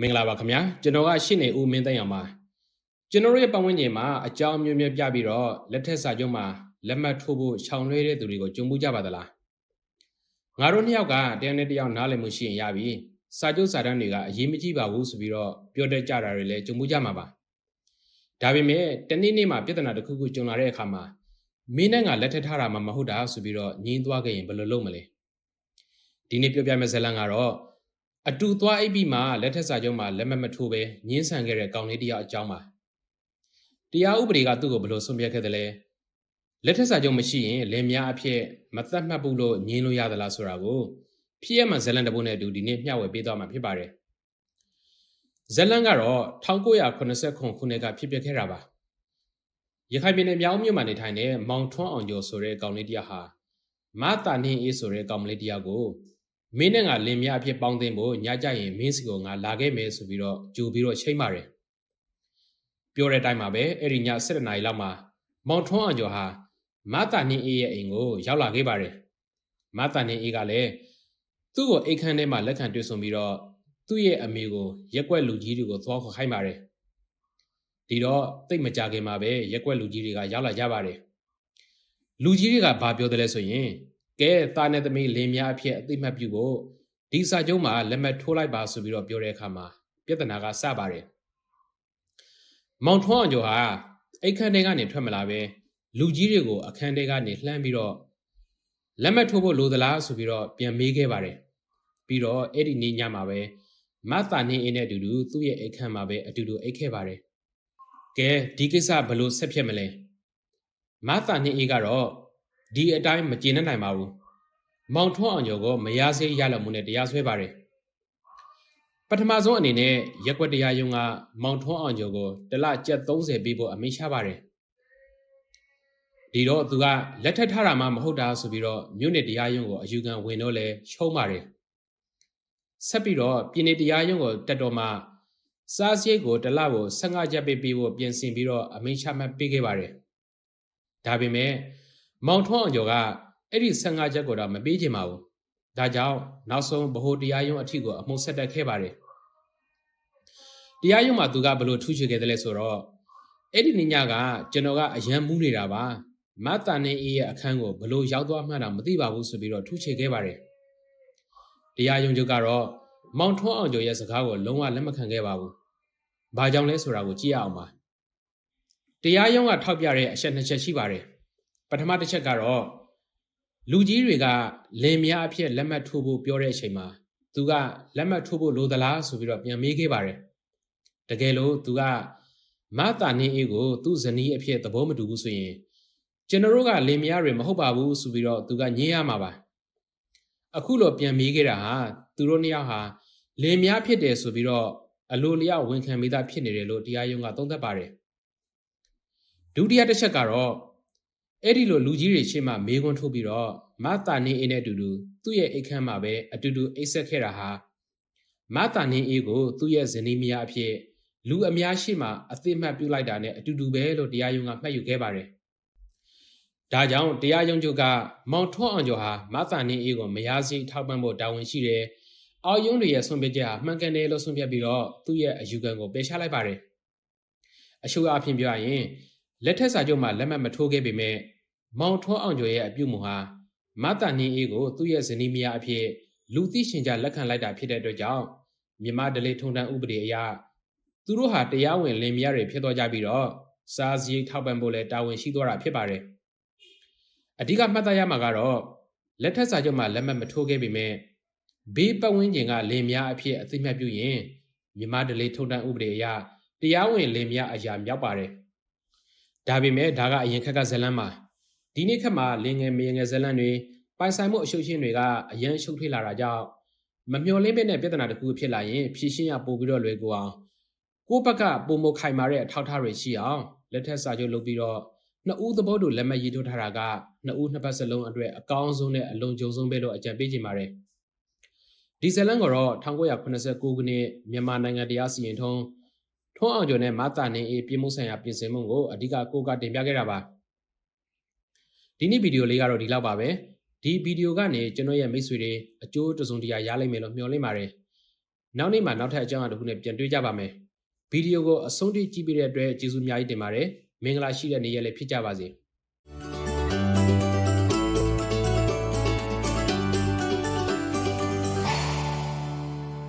မင်္ဂလာပါခင်ဗျာကျွန်တော်ကရှင့်နေဦးမင်းသိန်းအောင်ပါကျွန်တော်ရဲ့ပတ်ဝန်းကျင်မှာအကြောင်းမျိုးမျိုးပြပြီးတော့လက်ထက်စာချုပ်မှာလက်မှတ်ထိုးဖို့ခြောင်လွှဲတဲ့သူတွေကိုကြုံမှုကြပါသလားငါတို့နှစ်ယောက်ကတယောက်နဲ့တယောက်နားလည်မှုရှိရင်ရပြီစာချုပ်စာတမ်းတွေကအရေးမကြီးပါဘူးဆိုပြီးတော့ပြောတတ်ကြတာတွေလည်းကြုံမှုကြမှာပါဒါပေမဲ့တနေ့နေ့မှာပြဿနာတစ်ခုခုကြုံလာတဲ့အခါမှာမင်းနဲ့ငါလက်ထက်ထားတာမှမဟုတ်တာဆိုပြီးတော့ညင်းသွားခဲ့ရင်ဘယ်လိုလုပ်မလဲဒီနေ့ပြောပြမယ့်ဇာတ်လမ်းကတော့ အတူသွားအိပ်ပြီးမှလက်ထက်စာချုပ်မှာလက်မှတ်မထိုးပဲညှင်းဆန်ခဲ့တဲ့ကောင်လေးတယောက်အကြောင်းပါတရားဥပဒေကသူ့ကိုဘယ်လိုဆုံးဖြတ်ခဲ့တယ်လဲလက်ထက်စာချုပ်မရှိရင်လင်မယားအဖြစ်မသတ်မှတ်ဘူးလို့ညင်းလို့ရသလားဆိုတာကိုဖြစ်ရမှဇလန်တပုတ်နဲ့အတူဒီနေ့မျှဝေပေးသွားမှာဖြစ်ပါတယ်ဇလန်ကတော့1989ခုနှစ်ကဖြစ်ပျက်ခဲ့တာပါရခိုင်ပြည်နယ်မြောက်ဦးမြို့မှာနေထိုင်တဲ့မောင်ထွန်းအောင်ကျော်ဆိုတဲ့ကောင်လေးတယောက်ဟာမတာနှင်းအေးဆိုတဲ့ကောင်လေးတယောက်ကို မင်းနဲ့ငါလင်မယားအဖြစ်ပေါင်းသင်းဖို့ညကြရင်မင်းစီကိုငါလာခဲ့မယ်ဆိုပြီးတော့ကြိုပြီးတော့ချိန်ပါတယ်ပြောတဲ့အတိုင်းမှာပဲအဲ့ဒီည7နာရီလောက်မှာမောင်ထွန်းအောင်ကျော်ဟာမတာနှင်းအေးရဲ့အိမ်ကိုရောက်လာခဲ့ပါတယ်မတာနှင်းအေးကလည်းသူ့ကိုအိတ်ခမ်းထဲမှာလက်ခံတွေ့ဆုံပြီးတော့သူ့ရဲ့အမေကိုရက်ွက်လူကြီးတွေကိုသွားခေါ်ခိုင်းပါတယ်ဒီတော့တိတ်မကြခင်မှာပဲရက်ွက်လူကြီးတွေကရောက်လာကြပါတယ်လူကြီးတွေကဘာပြောတယ်လဲဆိုရင် ကဲတာနဲ့သမီးလင်များအဖြစ်အသိမှတ်ပြုဖို့ဒီစာချုပ်မှာလက်မှတ်ထိုးလိုက်ပါဆိုပြီးတော့ပြောတဲ့အခါမှာပြဿနာကစပါတယ်။မောင်ထွန်းအောင်ကျော်ဟာအိတ်ခမ်းတဲကနေထွက်မလာပဲလူကြီးတွေကိုအခန်းတဲကနေလှမ်းပြီးတော့လက်မှတ်ထိုးဖို့လိုသလားဆိုပြီးတော့ပြန်မေးခဲ့ပါတယ်။ပြီးတော့အဲ့ဒီနေ့ညမှာပဲမတ်တာနေအင်းနဲ့အတူတူသူ့ရဲ့အိတ်ခမ်းမှာပဲအတူတူအိတ်ခဲ့ပါတယ်။ကဲဒီကိစ္စဘယ်လိုဆက်ဖြစ်မလဲ။မတ်တာနေအေးကတော့ ဒီအတိုင်းမကျေနပ်နိုင်ပါဘူး။မောင်ထွန်းအောင်ကျော်ကမရစေးရလောက်မှုနဲ့တရားစွဲပါတယ်။ပထမဆုံးအနေနဲ့ရက်ွက်တရားရုံးကမောင်ထွန်းအောင်ကျော်ကိုတစ်လကျပ်30ပေးဖို့အမိန့်ချပါတယ်။ဒီတော့သူကလက်ထက်ထားတာမှမဟုတ်တာဆိုပြီးတော့မြို့နယ်တရားရုံးကိုအယူခံဝင်တော့လဲရှုံးပါတယ်။ဆက်ပြီးတော့ပြည်နယ်တရားရုံးကိုတက်တော့မှစားစရိတ်ကိုတစ်လကို15ကျပ်ပေးပေးဖို့ပြင်ဆင်ပြီးတော့အမိန့်ချမှတ်ပေးခဲ့ပါတယ်။ဒါပေမဲ့ မောင်ထွန်းအောင်ကျော်ကအဲ့ဒီ15ချက်ကိုတော့မပေးချင်ပါဘူး။ဒါကြောင့်နောက်ဆုံးဗဟိုတရားရုံးအထိကိုအမှုဆက်တက်ခဲ့ပါတယ်။တရားရုံးမှာသူကဘလို့ထူးချွေခဲ့တယ်လဲဆိုတော့အဲ့ဒီနေ့ညကကျွန်တော်ကအရန်မူးနေတာပါ။မတ်တန်နေအေးရဲ့အခန်းကိုဘလို့ရောက်သွားမှန်းတော့မသိပါဘူးဆိုပြီးတော့ထူးချွေခဲ့ပါတယ်။တရားရုံးချုပ်ကတော့မောင်ထွန်းအောင်ကျော်ရဲ့စကားကိုလုံးဝလက်မခံခဲ့ပါဘူး။ဘာကြောင့်လဲဆိုတာကိုကြည့်ရအောင်ပါ။တရားရုံးကထောက်ပြတဲ့အချက်နှစ်ချက်ရှိပါတယ်။ ပထမတစ်ချက်ကတော့လူကြီးတွေကလင်မယားအဖြစ်လက်မှတ်ထိုးဖို့ပြောတဲ့အချိန်မှာသူကလက်မှတ်ထိုးဖို့လိုသလားဆိုပြီးတော့ပြန်မေးခဲ့ပါတယ်။တကယ်လို့သူကမတာနေအေးကိုသူ့ဇနီးအဖြစ်သဘောမတူဘူးဆိုရင်ကျွန်တော်တို့ကလင်မယားတွေမဟုတ်ပါဘူးဆိုပြီးတော့သူကညင်းရမှာပါ။အခုလိုပြန်မေးခဲ့တာဟာသူတို့နှစ်ယောက်ဟာလင်မယားဖြစ်တယ်ဆိုပြီးတော့အလိုလျောက်ဝန်ခံမိသားဖြစ်နေတယ်လို့တရားရုံးကသုံးသပ်ပါတယ်။ဒုတိယတစ်ချက်ကတော့ အဲ့ဒီလိုလူကြီးတွေရှေ့မှာမေးခွန်းထုတ်ပြီးတော့မတာနေအေးနဲ့အတူတူသူ့ရဲ့အိတ်ခမ်းမှာပဲအတူတူအိတ်ဆက်ခဲ့တာဟာမတာနေအေးကိုသူ့ရဲ့ဇနီးမယားအဖြစ်လူအများရှိမှအသိမှတ်ပြုလိုက်တာနဲ့အတူတူပဲလို့တရားရုံးကမှတ်ယူခဲ့ပါတယ်။ဒါကြောင့်တရားရုံးချုပ်ကမောင်ထွန်းအောင်ကျော်ဟာမတာနေအေးကိုမယားစီထောက်ပံ့ဖို့တာဝန်ရှိတယ်။အောက်ရုံးတွေရဲ့ဆွန့်ပစ်ချက်ဟာမှန်ကန်တယ်လို့ဆွန့်ပြပြီးတော့သူ့ရဲ့အယူခံကိုပယ်ချလိုက်ပါတယ်။အရှုအဖြစ်ပြောရရင် လက်ထက်စာချုပ်မှာလက်မှတ်မထိုးခဲ့ပေမဲ့မောင်ထွန်းအောင်ကျော်ရဲ့အပြုမူဟာမတန်နေအေးကိုသူ့ရဲ့ဇနီးမယားအဖြစ်လူသိရှင်ကြားလက်ခံလိုက်တာဖြစ်တဲ့အတွက်ကြောင့်မြမဒလေးထုံတန်းဥပဒေအရသူတို့ဟာတရားဝင်လင်မယားတွေဖြစ်သွားကြပြီးတော့စားစရိတ်ထောက်ပံ့ဖို့လဲတာဝန်ရှိသွားတာဖြစ်ပါတယ်အဓိကမှတ်သားရမှာကတော့လက်ထက်စာချုပ်မှာလက်မှတ်မထိုးခဲ့ပေမဲ့ဘေးပတ်ဝန်းကျင်ကလင်မယားအဖြစ်အသိမှတ်ပြုရင်မြမဒလေးထုံတန်းဥပဒေအရတရားဝင်လင်မယားအရာမြောက်ပါတယ် ဒါပေမဲ့ဒါကအရင်ခက်ကဇလန်းမှာဒီနေ့ခက်မှာလင်ငယ်မငယ်ဇလန့်တွေပိုင်ဆိုင်မှုအရှုပ်ရှင်းတွေကအရန်ရှုပ်ထွေးလာတာကြောင့်မမျှော်လင့်ပဲနဲ့ပြဿနာတစ်ခုဖြစ်လာရင်ဖြည့်ရှင်းရပို့ပြီးတော့လွယ်ကူအောင်ကိုယ့်ဘက်ကပုံမခိုင်မာတဲ့အထောက်အထားတွေရှိအောင်လက်ထက်စာချုပ်လုပ်ပြီးတော့နှစ်ဦးသဘောတူလက်မှတ်ရေးထိုးထားတာကနှစ်ဦးနှစ်ပတ်စလုံးအတွက်အကောင်းဆုံးနဲ့အလုံးကျုံဆုံးပဲလို့အကြံပေးချင်ပါတယ်ဒီဇလန်ကတော့1989ခုနှစ်မြန်မာနိုင်ငံတရားစီရင်ထုံး ထွန်းအောင်ကျော်နဲ့မတာနေအေးပြည်မှုဆိုင်ရာပြင်ဆင်မှုကိုအဓိကကိုကတင်ပြခဲ့တာပါဒီနေ့ဗီဒီယိုလေးကတော့ဒီလောက်ပါပဲဒီဗီဒီယိုကနေကျွန်တော်ရဲ့မိတ်ဆွေတွေအကျိုးတစုံတရာရလိမ့်မယ်လို့မျှော်လင့်ပါတယ်နောက်နေ့မှာနောက်ထပ်အကြောင်းအရာတစ်ခုနဲ့ပြန်တွေ့ကြပါမယ်ဗီဒီယိုကိုအဆုံးထိကြည့်ပြီးတဲ့အတွက်ကျေးဇူးအများကြီးတင်ပါတယ်မင်္ဂလာရှိတဲ့နေ့ရက်လေးဖြစ်ကြပါစေ။